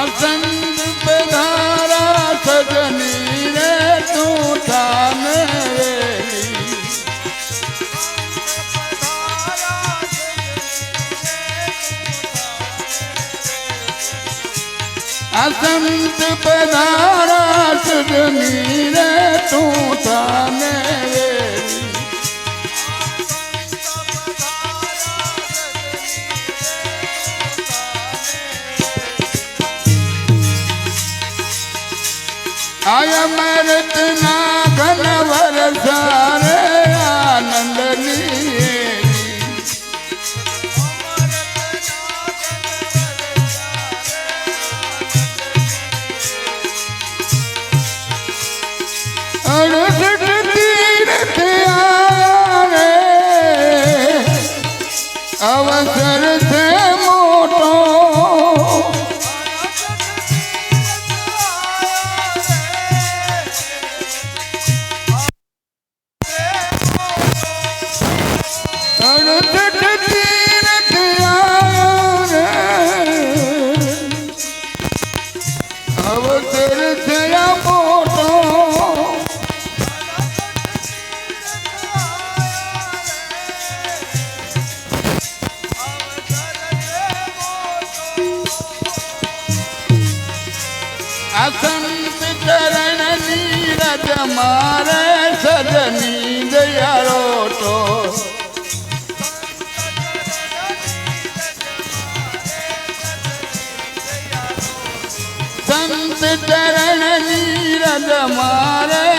અસંગ પધારા સજની રે તું થાને વેલી અસંત પધારા સજની રે. I am married. અસંત ચરણ નીરજ મારે સજની દયારો તો. સંત ચરણ નીરજ મારે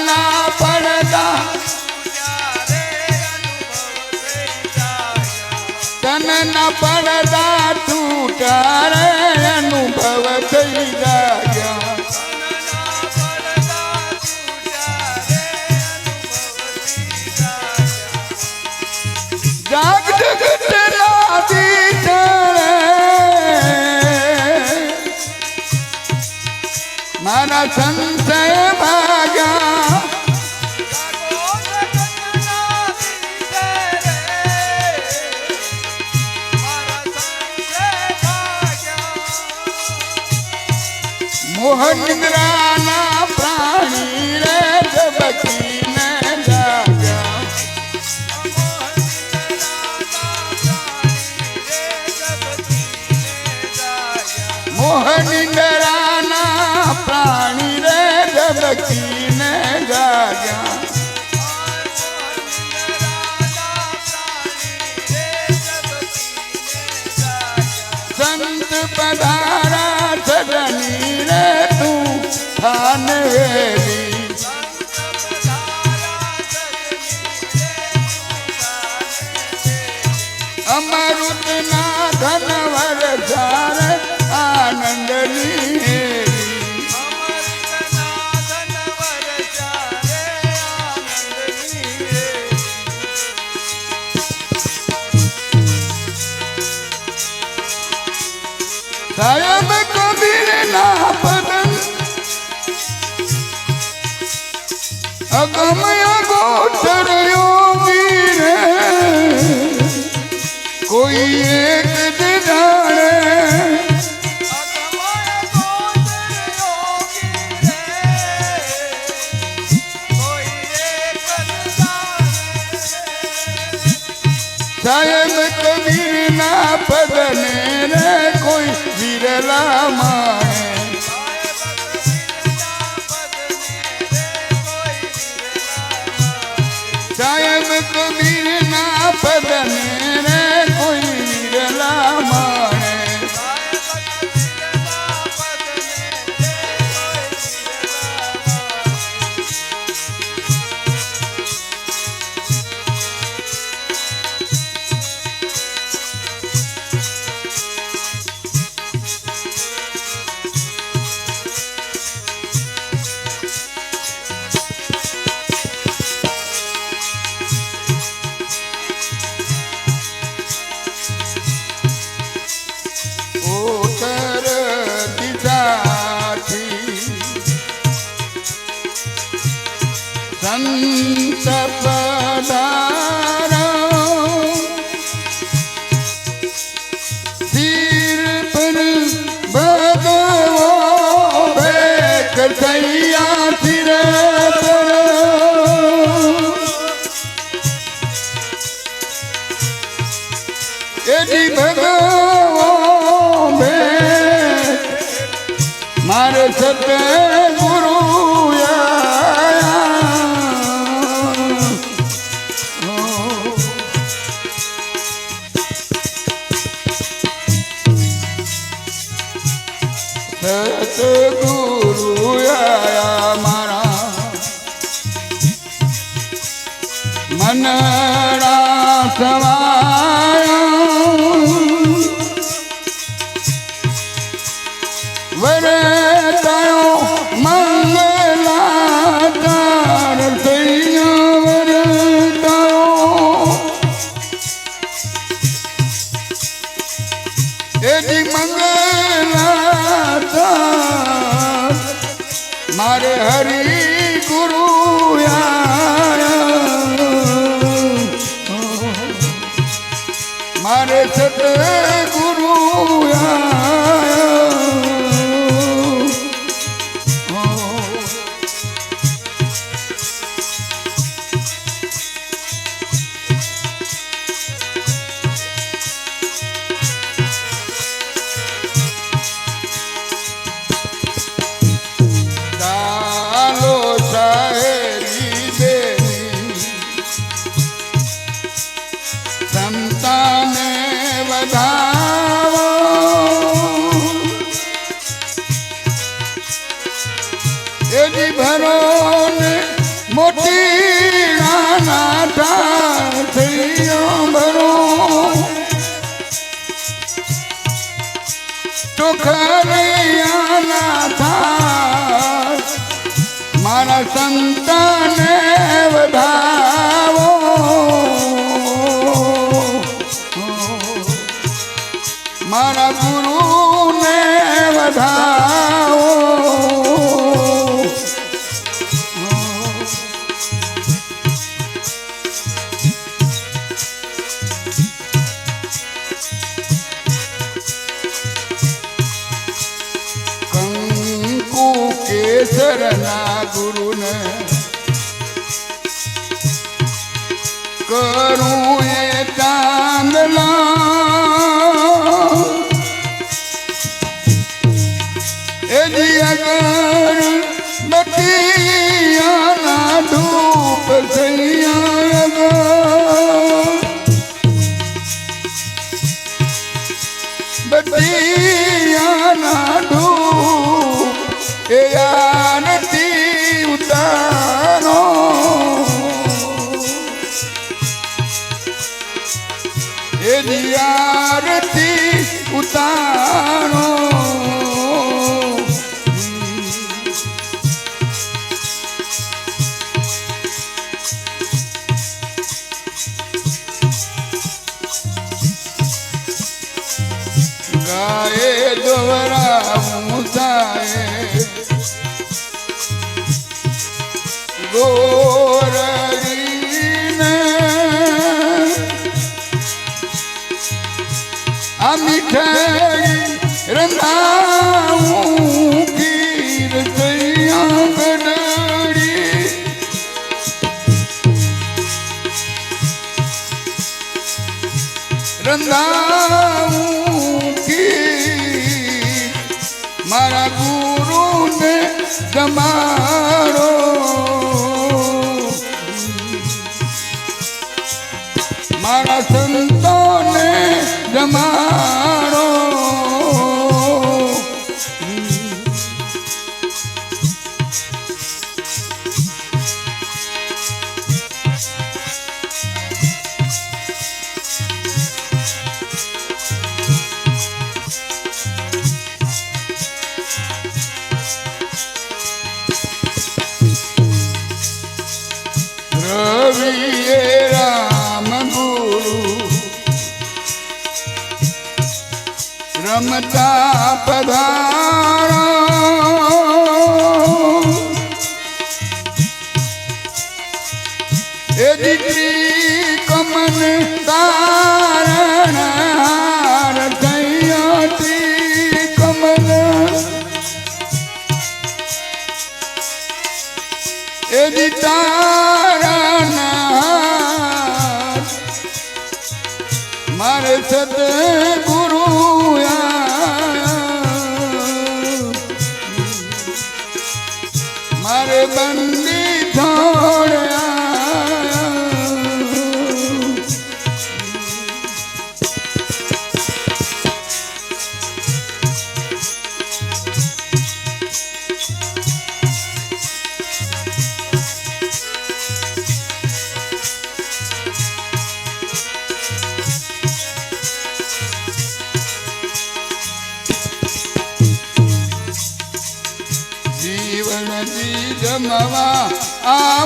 તનના પડદા તનના પડદા તૂટ્યા રે અનુભવ થઈ ગયા. જાગ જગત મારા સંશય મોહનિદ્રાના પ્રાણી રે જબકીને જાગ્યા મોહનિદ્રાના પ્રાણી રે જબકીને થાન વેલી અગમય ગોચર યોગી રે કોઈ એક જાણે સાહેબ કબીરના પદને રે કોઈ વિરલા સંત મનડા સવાયા વરતાયો મંગલાકાર થયા વરતાયો એજી મંગલાકાર મારે હરી ગુરુ મારે સત ટોખરિયાના થાળ મારા સંતાને વધાવો. મારા ગુરુને વધાવો. જી આરતી ઉતારો રંધાવું મારા ગુરુને જમાડો પધારો. એ દીકરી કમન તારણ હાર થયાથી કમન એદી તારાના મારે સદગુરુ મારે આવો રે